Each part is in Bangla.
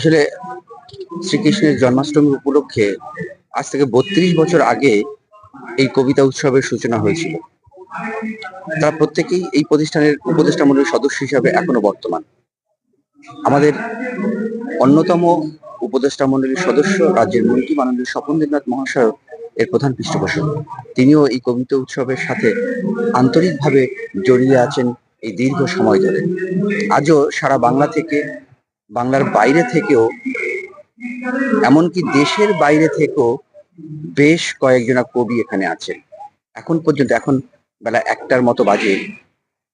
আসলে শ্রীকৃষ্ণের জন্মাষ্টমী উপলক্ষে আজ থেকে বত্রিশ বছর আগে এই কবিতা উৎসবের সূচনা হয়েছিল। তারা প্রত্যেকেই এই প্রতিষ্ঠানের উপদেষ্টা মন্ডলীর সদস্য হিসাবে এখনও বর্তমান। আমাদের অন্যতম উপদেষ্টা মন্ডলীর সদস্য রাজ্যের মন্ত্রী মাননীয় স্বপন দেবনাথ মহাশয় এর প্রধান পৃষ্ঠপোষক। তিনিও এই কবিতা উৎসবের সাথে আন্তরিকভাবে জড়িয়ে আছেন এই দীর্ঘ সময় ধরে। আজও সারা বাংলা থেকে বাংলার বাইরে থেকেও, এমনকি দেশের বাইরে থেকেও বেশ কয়েকজনা কবি এখানে আছেন। এখন পর্যন্ত, এখন বেলা একটার মতো বাজে,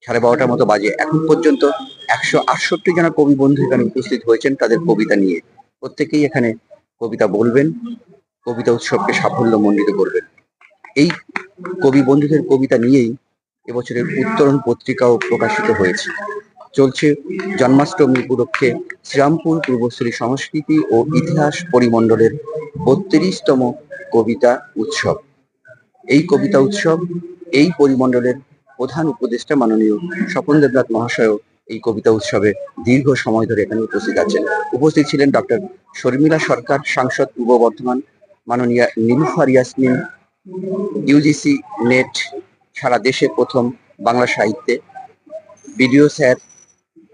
সাড়ে বারোটার মতো বাজে, এখন পর্যন্ত একশো আটষট্টি জনা কবি বন্ধু এখানে উপস্থিত হয়েছেন তাদের কবিতা নিয়ে। প্রত্যেকেই এখানে কবিতা বলবেন, কবিতা উৎসবকে সাফল্য মণ্ডিত করবেন। এই কবি বন্ধুদের কবিতা নিয়েই এবছরের উত্তরণ পত্রিকাও প্রকাশিত হয়েছে। চলছে জন্মাষ্টমী উপলক্ষে শ্রীরামপুর পূর্বশ্রী সংস্কৃতি ও ইতিহাস পরিমণ্ডলের বত্রিশতম কবিতা উৎসব। এই কবিতা উৎসব এই পরিমণ্ডলের প্রধান উপদেষ্টা মাননীয় স্বপন দেবনাথ মহাশয় এই কবিতা উৎসবে দীর্ঘ সময় ধরে এখানে উপস্থিত আছেন। উপস্থিত ছিলেন ডক্টর শর্মিলা সরকার, সাংসদ, পূর্ব বর্ধমান মাননীয়া নীলুফার ইয়াসমিন ইউজিসি নেট সারা দেশে প্রথম বাংলা সাহিত্যে। বিডিও স্যার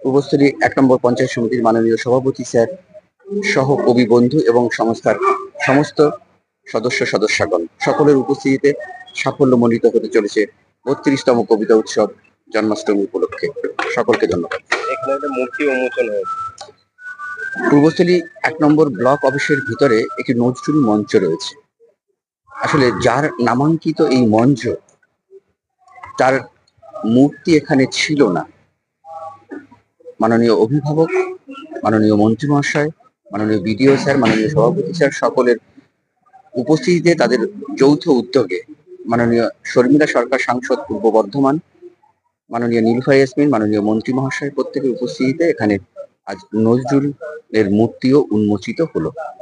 পূর্বস্থলী এক নম্বর পঞ্চায়েত সমিতির মাননীয় সভাপতি স্যার সহ কবি বন্ধু এবং সংস্থার সমস্ত সদস্য সদস্যগণ। সকলের উপস্থিতিতে সাফল্যমণ্ডিত হতে চলেছে বত্রিশতম কবিতা উৎসব জন্মাষ্টমী উপলক্ষে। সকলকে ধন্যবাদ। মূর্তি উন্মোচন হয়েছে। পূর্বস্থলী এক নম্বর ব্লক অফিসের ভিতরে একটি নজরুল মঞ্চ রয়েছে। আসলে যার নামাঙ্কিত এই মঞ্চ তার মূর্তি এখানে ছিল না। মাননীয় অভিভাবক, মাননীয় মন্ত্রী মহাশয় মাননীয় বিডিও স্যার, মাননীয় সভাপতি স্যার সকলের উপস্থিতিতে তাদের যৌথ উদ্যোগে মাননীয় শর্মিলা সরকার সাংসদ পূর্ব বর্ধমান, মাননীয় নীলফা ইয়াসমিন মাননীয় মন্ত্রী মহাশয় প্রত্যেকের উপস্থিতিতে এখানে আজ নজরুল এর মূর্তিও উন্মোচিত হলো।